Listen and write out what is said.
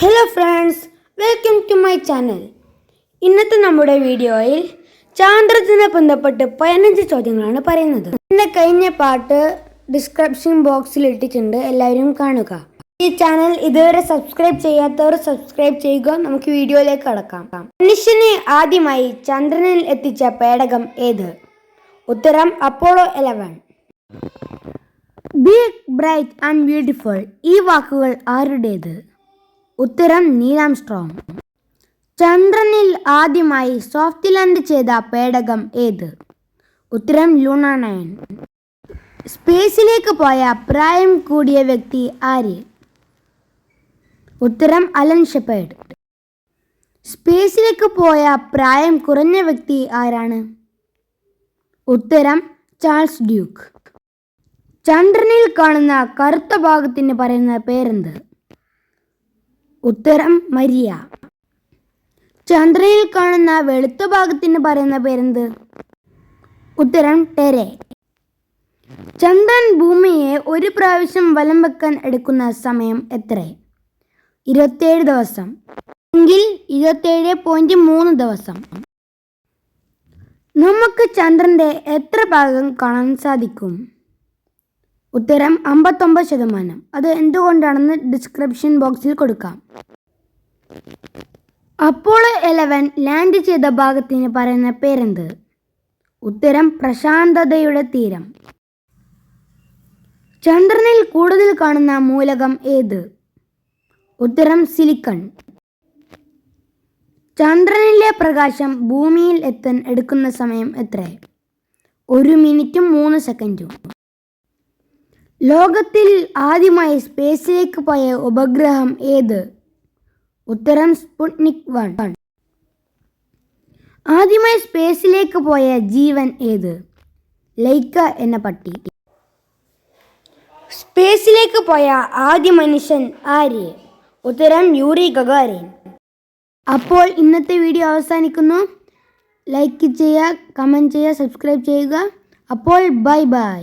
Hello friends welcome to my channel ഇന്നത്തെ നമ്മുടെ വീഡിയോയിൽ ചാന്ദ്രത്തിനെ ബന്ധപ്പെട്ട് പതിനഞ്ച് ചോദ്യങ്ങളാണ് പറയുന്നത്. എന്റെ കഴിഞ്ഞ പാട്ട് ഡിസ്ക്രിപ്ഷൻ ബോക്സിൽ ഇട്ടിട്ടുണ്ട്. എല്ലാവരും കാണുക. ഈ ചാനൽ ഇതുവരെ സബ്സ്ക്രൈബ് ചെയ്യാത്തവർ സബ്സ്ക്രൈബ് ചെയ്യുക. നമുക്ക് വീഡിയോയിലേക്ക് കടക്കാം. മനുഷ്യനെ ആദ്യമായി ചന്ദ്രനിൽ എത്തിച്ച പേടകം ഏത്? ഉത്തരം Apollo eleven big bright and beautiful ഈ വാക്കുകൾ ആരുടേത്? ഉത്തരം നീലാം സ്ട്രോങ്. ചന്ദ്രനിൽ ആദ്യമായി സോഫ്റ്റ് ലാൻഡ് ചെയ്ത പേടകം ഏത്? ഉത്തരം ലൂണ നയൻ. സ്പേസിലേക്ക് പോയ പ്രായം കൂടിയ വ്യക്തി ആര്? ഉത്തരം അലൻ ഷെപ്പേഡ് സ്പേസിലേക്ക് പോയ പ്രായം കുറഞ്ഞ വ്യക്തി ആരാണ്? ഉത്തരം ചാൾസ് ഡ്യൂക്ക്. ചന്ദ്രനിൽ കാണുന്ന കറുത്ത ഭാഗത്തിന് പറയുന്ന പേരെന്ത്? ഉത്തരം മരിയ. ചന്ദ്രനിൽ കാണുന്ന വെളുത്ത ഭാഗത്തിന് പറയുന്ന പേരെന്ത്? ഉത്തരം ടെരെ. ചന്ദ്രൻ ഭൂമിയെ ഒരു പ്രാവശ്യം വലം വെക്കാൻ എടുക്കുന്ന സമയം എത്ര? ഇരുപത്തേഴ് ദിവസം. എങ്കിൽ ഇരുപത്തേഴ് പോയിന്റ് മൂന്ന് ദിവസം. നമുക്ക് ചന്ദ്രന്റെ എത്ര ഭാഗം കാണാൻ സാധിക്കും? ഉത്തരം അമ്പത്തൊമ്പത് ശതമാനം. അത് എന്തുകൊണ്ടാണെന്ന് ഡിസ്ക്രിപ്ഷൻ ബോക്സിൽ കൊടുക്കാം. അപ്പോളോ എലവൻ ലാൻഡ് ചെയ്ത ഭാഗത്തിന് പറയുന്ന പേരെന്ത്? ഉത്തരം പ്രശാന്തതയുടെ തീരം. ചന്ദ്രനിൽ കൂടുതൽ കാണുന്ന മൂലകം ഏത്? ഉത്തരം സിലിക്കൺ ചന്ദ്രനിലെ പ്രകാശം ഭൂമിയിൽ എത്താൻ എടുക്കുന്ന സമയം എത്ര ഒരു മിനിറ്റും മൂന്ന് സെക്കൻഡും ലോകത്തിൽ ആദ്യമായി സ്പേസിലേക്ക് പോയ ഉപഗ്രഹം ഏത്? ഉത്തരം സ്പുട്നിക് വൺ. ആദ്യമായി സ്പേസിലേക്ക് പോയ ജീവൻ ഏത്? ലൈക്ക എന്ന പട്ടി. സ്പേസിലേക്ക് പോയ ആദ്യ മനുഷ്യൻ ആര്? ഉത്തരം യൂറി ഗഗാരിൻ. അപ്പോൾ ഇന്നത്തെ വീഡിയോ അവസാനിക്കുന്നു. ലൈക്ക് ചെയ്യുക കമന്റ് ചെയ്യുക സബ്സ്ക്രൈബ് ചെയ്യുക. അപ്പോൾ ബൈ ബൈ.